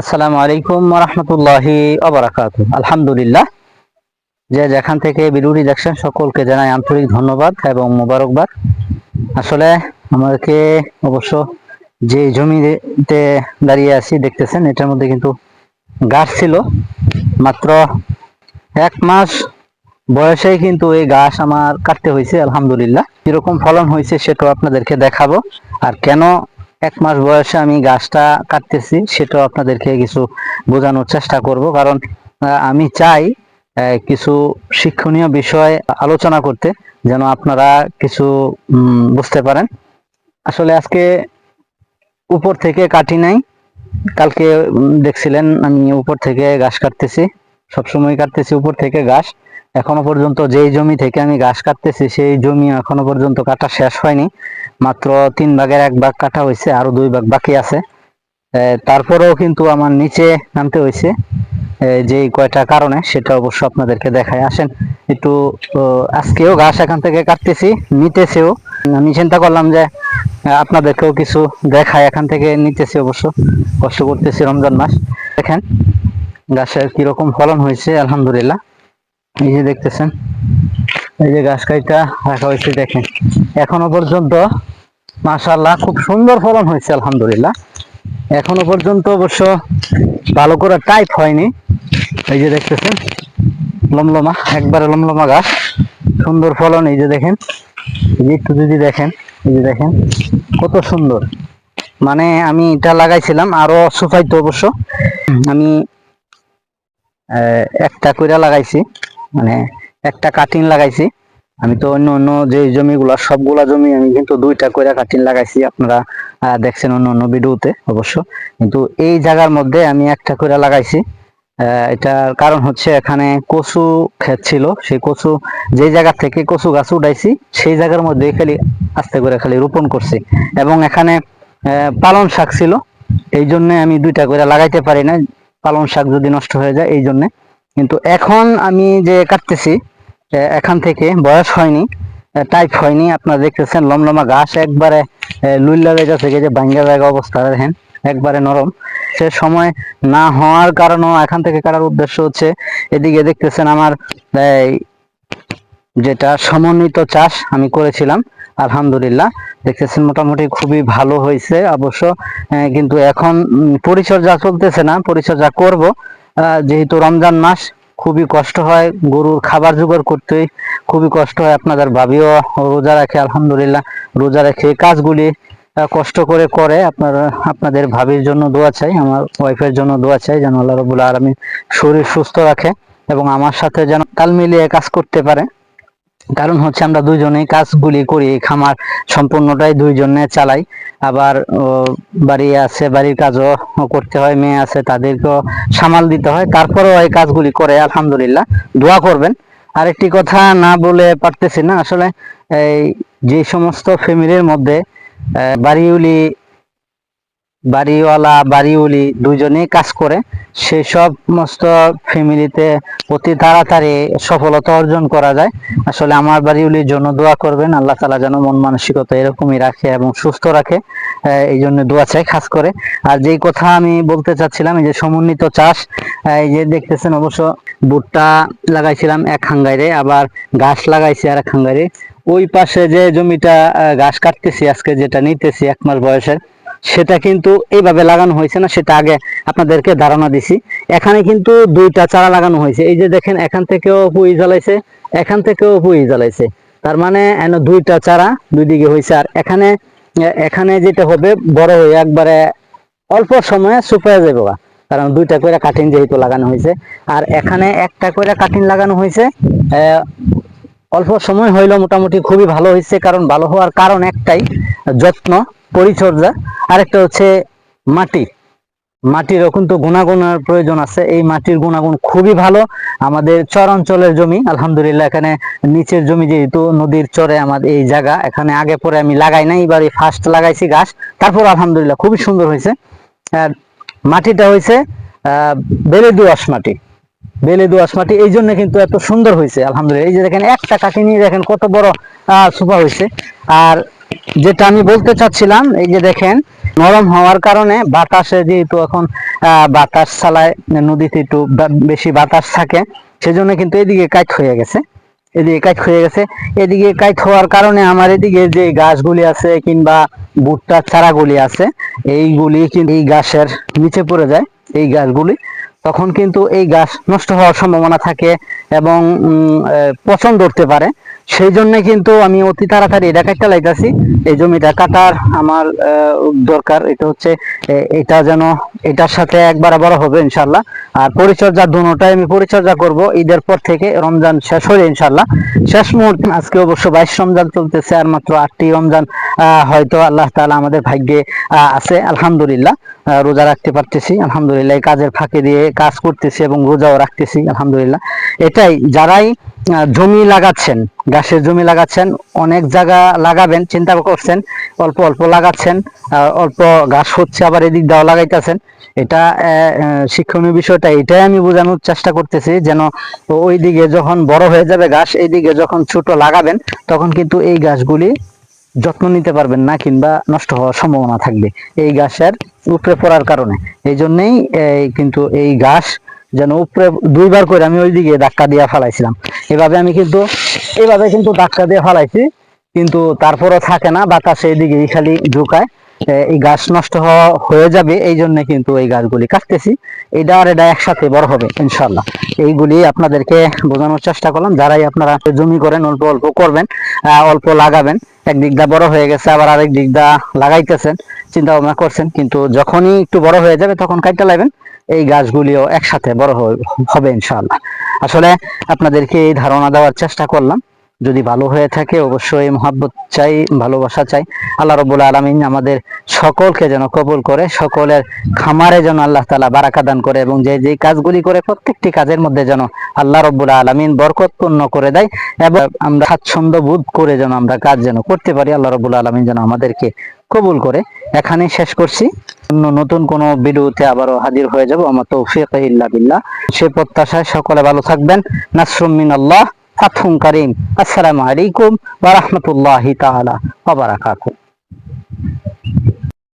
আসসালামু আলাইকুম রহমতুল্লাহি অবরাকাত আলহামদুলিল্লাহ। যে যেখান থেকে ভিডিওটি দেখছেন, সকলকে জানাই আন্তরিক ধন্যবাদ এবং মোবারকবাদ। আসলে আমাকে অবশ্য যে জমিতে দাঁড়িয়ে আছি, দেখতেছেন, এটার মধ্যে কিন্তু গাছ ছিল। মাত্র এক মাস বয়সেই কিন্তু এই গাছ আমার কাটতে হয়েছে, আলহামদুলিল্লাহ। কীরকম ফলন হয়েছে সেটাও আপনাদেরকে দেখাবো। আর কেন এক মাস বয়সে আমি গাছটা কাটতেছি, সেটাও আপনাদেরকে কিছু বোঝানোর চেষ্টা করব। কারণ আমি চাই কিছু শিক্ষণীয় বিষয় আলোচনা করতে, যেন আপনারা কিছু বুঝতে পারেন। আসলে আজকে উপর থেকে কাটি নাই। কালকে দেখছিলেন আমি উপর থেকে ঘাস কাটতেছি, সবসময় কাটতেছি উপর থেকে ঘাস এখনও পর্যন্ত যেই জমি থেকে আমি ঘাস কাটতেছি, সেই জমি এখনও পর্যন্ত কাটা শেষ হয়নি। মাত্র তিন ভাগের এক ভাগ কাটা হয়েছে আরও দুই ভাগ বাকি আছে। তারপরেও কিন্তু আমার নিচে নামতে হয়েছে যে কয়টা কারণে, সেটা অবশ্য আপনাদেরকে দেখায়। আসেন, একটু আজকেও ঘাস এখান থেকে কাটতেছি, নিতেছেও। আমি চিন্তা করলাম যে আপনাদেরকেও কিছু দেখায় এখান থেকে নিতেছি অবশ্য। কষ্ট করতেছি রমজান মাস। দেখেন গাছের কীরকম ফলন হয়েছে আলহামদুলিল্লাহ। এই যে দেখতেছেন, এই যে গাছ কাইটা রাখা হয়েছে দেখেন। এখনও পর্যন্ত মাশাআল্লাহ, খুব সুন্দর ফলন হয়েছে, আলহামদুলিল্লাহ। এখনও পর্যন্ত অবশ্য ভালো করে টাইপ হয়নি। এই যে দেখতেছেন, লমলমা, একবারে লমলমা গাছ। সুন্দর ফলন, এই যে দেখেন। এই যে একটু যদি দেখেন, এই যে দেখেন, কত সুন্দর। মানে আমি এটা লাগাইছিলাম, আরও সুফাইতো অবশ্য। আমি একটা কইরা লাগাইছি মানে একটা কাটিং লাগাইছি। আমি তো অন্য অন্য যে জমিগুলা, সবগুলা জমি আমি কিন্তু দুইটা কইরা কাটিং লাগাইছি, আপনারা দেখছেন অন্য অন্য ভিডিওতে অবশ্য। কিন্তু এই জায়গার মধ্যে আমি একটা কইরা লাগাইছি এটার কারণ হচ্ছে এখানে কচু ক্ষেত ছিল, সেই কচু, যে জায়গা থেকে কচু গাছ উঠাইছি, সেই জায়গার মধ্যে খালি আস্তে করে খালি রোপণ করছি। এবং এখানে পালন শাক ছিল, এই জন্য আমি দুইটা করে লাগাইতে পারি না পালন শাক যদি নষ্ট হয়ে যায়, এই জন্য। কিন্তু এখন আমি যে কাটতেছি এখান থেকে বয়স হয়নি টাইপ হয়নি, আপনারা দেখতেছেন লমলমা ঘাস, একবারে লুইলা জায়গা থেকে যে ভাঙ্গা জায়গা অবস্থা, দেখেন, একবারে নরম। সে সময় না হওয়ার কারণও এখান থেকে কাটার উদ্দেশ্য হচ্ছে, এদিকে দেখতেছেন আমার যেটা সমন্বিত চাষ আমি করেছিলাম, আলহামদুলিল্লাহ, দেখতেছেন মোটামুটি খুবই ভালো হয়েছে অবশ্য কিন্তু এখন পরিচর্যা চলতেছে না, পরিচর্যা করব যেহেতু রমজান মাস খুবই কষ্ট হয় গরুর খাবার জোগাড় করতে। খুবই কষ্ট হয় আপনাদের ভাবিও রোজা রাখে, আলহামদুলিল্লাহ, রোজা রেখে কাজগুলি কষ্ট করে করে আপনার, আপনাদের ভাবির জন্য দোয়া চাই, আমার ওয়াইফের জন্য দোয়া চাই যেন আল্লাহ রবুল্লা আলমী শরীর সুস্থ রাখে এবং আমার সাথে যেন তাল মিলিয়ে কাজ করতে পারে। কারণ হচ্ছে আমরা দুইজনেই কাজগুলি করি খামার সম্পূর্ণটাই দুইজনে চালাই। আবার বাড়ি আছে বাড়ির কাজও করতে হয় মেয়ে আছে তাদেরকেও সামাল দিতে হয়। তারপরেও এই কাজগুলি করে আলহামদুলিল্লাহ। দোয়া করবেন। আরেকটি কথা না বলে পারতেছি না। আসলে এই যে সমস্ত ফ্যামিলির মধ্যে আহ, বাড়িওয়ালি বাড়িওয়ালি দুইজনেই কাজ করে। সেই সমস্ত ফ্যামিলিতে অতি তাড়াতাড়ি সফলতা অর্জন করা যায়। আসলে আমার বাড়িওয়ালির জন্য দোয়া করবেন, আল্লাহ তালা যেন মন মানসিকতা এরকমই রাখে এবং সুস্থ রাখে। এই জন্য দোয়া চাই খাস করে। আর যেই কথা আমি বলতে চাচ্ছিলাম, এই যে সমন্বিত চাষ এই যে দেখতেছেন অবশ্য ভুট্টা লাগাইছিলাম এক হাঙ্গাইরে, আবার ঘাস লাগাইছি আর এক হাঙ্গাইরে। ওই পাশে যে জমিটা ঘাস কাটতেছি আজকে যেটা নিতেছি এক মাস বয়সের সেটা কিন্তু এইভাবে লাগানো হয়েছে না, সেটা আগে আপনাদেরকে ধারণা দিছি। এখানে কিন্তু দুইটা চারা লাগানো হয়েছে। এই যে দেখেন, এখান থেকেও পুই জ্বালাইছে, এখান থেকেও পুই জ্বালাইছে। তার মানে দুইটা চারা দুই দিকে হয়েছে। আর এখানে এখানে যেটা হবে, বড় হয়ে একবারে অল্প সময়ে শুকিয়ে যাবে। কারণ দুইটা করে কাটিং যেহেতু লাগানো হয়েছে। আর এখানে একটা করে কাটিং লাগানো হয়েছে অল্প সময় হইল মোটামুটি খুবই ভালো হয়েছে। কারণ ভালো হওয়ার কারণ একটাই যত্ন, পরিচর্যা। আরেকটা হচ্ছে মাটি। মাটির মাটিরও কিন্তু গুণাগুণের প্রয়োজন আছে। এই মাটির গুণাগুণ খুবই ভালো। আমাদের চর অঞ্চলের জমি, আলহামদুলিল্লাহ, এখানে নিচের জমি যেহেতু নদীর চরে আমাদের এই জায়গা, এখানে আগে পরে আমি লাগাই নাই, এবার এই ফার্স্ট লাগাইছি গাছ। তারপর আলহামদুলিল্লাহ, খুবই সুন্দর হয়েছে। আর মাটিটা হয়েছে, আহ বেলে দোআঁশ মাটি। বেলে দোআঁশ মাটি, এই জন্য কিন্তু এত সুন্দর হয়েছে, আলহামদুলিল্লাহ। এই যে দেখেন, একটা কাটি নিয়ে দেখেন কত বড়, আহ সুপা হয়েছে। আর যেটা আমি বলতে চাচ্ছিলাম, এই যে দেখেন, নরম হওয়ার কারণে বাতাসে যেহেতু এখন বাতাস চালায়, নদীতে একটু বেশি বাতাস থাকে, সেজন্য কিন্তু এদিকে কাজ হয়ে গেছে। এদিকে কাজ হয়ে গেছে। এদিকে কাজ হওয়ার কারণে আমার এদিকে যে গাছগুলি আছে কিংবা ভুট্টার চারাগুলি আছে, এইগুলি কিন্তু এই গাছের নিচে পড়ে যায়, এই গাছগুলি। তখন কিন্তু এই গাছ নষ্ট হওয়ার সম্ভাবনা থাকে এবং পচন ধরতে পারে। সেই জন্য কিন্তু আমি অতি তাড়াতাড়ি এটা কাটতে লাইতাছি এই জমিটা কাটার আমার দরকার। এটা হচ্ছে এটা যেন এটার সাথে একবার বড় হবে ইনশাল্লাহ আর পরিচর্যা দুটাই আমি পরিচর্যা করব। ঈদের পর থেকে রমজান শেষ হলে ইনশাল্লাহ শেষ মুহূর্তে আজকে অবশ্য বাইশ রমজান চলতেছে, আর মাত্র আটটি রমজান হয়তো আল্লাহ তাআলা আমাদের ভাগ্যে আছে। আলহামদুলিল্লাহ রোজা রাখতে পারতেছি। আলহামদুলিল্লাহ কাজের ফাঁকে দিয়ে কাজ করতেছি এবং রোজাও রাখতেছি, আলহামদুলিল্লাহ। এটাই, যারাই জমি লাগাচ্ছেন, গাছের জমি লাগাচ্ছেন, অনেক জায়গা লাগাবেন, চিন্তা করছেন, অল্প অল্প লাগাচ্ছেন অল্প গাছ হচ্ছে, আবার এদিক দাও লাগাইতেছেন। এটা শিক্ষণীয় বিষয়টা, এটাই আমি বোঝানোর চেষ্টা করতেছি, যেন ওই দিকে যখন বড় হয়ে যাবে গাছ, এইদিকে যখন ছোট লাগাবেন, তখন কিন্তু এই গাছগুলি যত্ন নিতে পারবেন না, কিংবা নষ্ট হওয়ার সম্ভাবনা থাকবে, এই গাছের উপরে পড়ার কারণে। এই জন্যেই কিন্তু এই গাছ যেন উপরে দুইবার করে আমি ওইদিকে ধাক্কা দিয়ে ফালাইছিলাম। এভাবে আমি কিন্তু এইভাবে কিন্তু ধাক্কা দিয়ে ফালাইছি, কিন্তু তারপরও থাকে না, বাতাসে এদিকে খালি ঢুকায়। এই গাছ নষ্ট হয়ে যাবে, এই জন্য কিন্তু এই গাছগুলি কাটতেছি। এটা আর এটা একসাথে বড় হবে ইনশাল্লাহ এইগুলি আপনাদেরকে বোঝানোর চেষ্টা করলাম। যারাই আপনারা জমি করেন, অল্প অল্প করবেন অল্প লাগাবেন। একদিক দা বড় হয়ে গেছে, আবার আরেক দিক দা লাগাইতেছেন চিন্তা ভাবনা করছেন, কিন্তু যখনই একটু বড় হয়ে যাবে, তখন কাটতে লাগবেন এই গাছগুলিও একসাথে বড় হবে ইনশাল্লাহ আসলে আপনাদেরকে এই ধারণা দেওয়ার চেষ্টা করলাম। যদি ভালো হয়ে থাকে, অবশ্যই মহাব্বত চাই, ভালোবাসা চাই। আল্লাহ রবুল আলমিন আমাদের সকলকে যেন কবুল করে, সকলের খামারে যেন আল্লাহ তালা বারাকা দান করে এবং যে যে কাজগুলি করে প্রত্যেকটি কাজের মধ্যে যেন আল্লাহ রব্বুল আলমিন বরকতপূর্ণ করে দেয় এবং আমরা স্বাচ্ছন্দ্য বোধ করে যেন আমরা কাজ যেন করতে পারি, আল্লাহ রবুল আলমিন যেন আমাদেরকে কবুল করে। এখানেই শেষ করছি। অন্য নতুন কোন ভিডিওতে আবারও হাজির হয়ে যাব। আমার তৌফিক ইল্লা বিল্লাহ। সে প্রত্যাশায় সকলে ভালো থাকবেন। নাসরুম মিনাল্লাহ। ফাতহুম করিম। আসসালামু আলাইকুম ওয়া রাহমাতুল্লাহি তাআলা ওয়া বারাকাতুহু।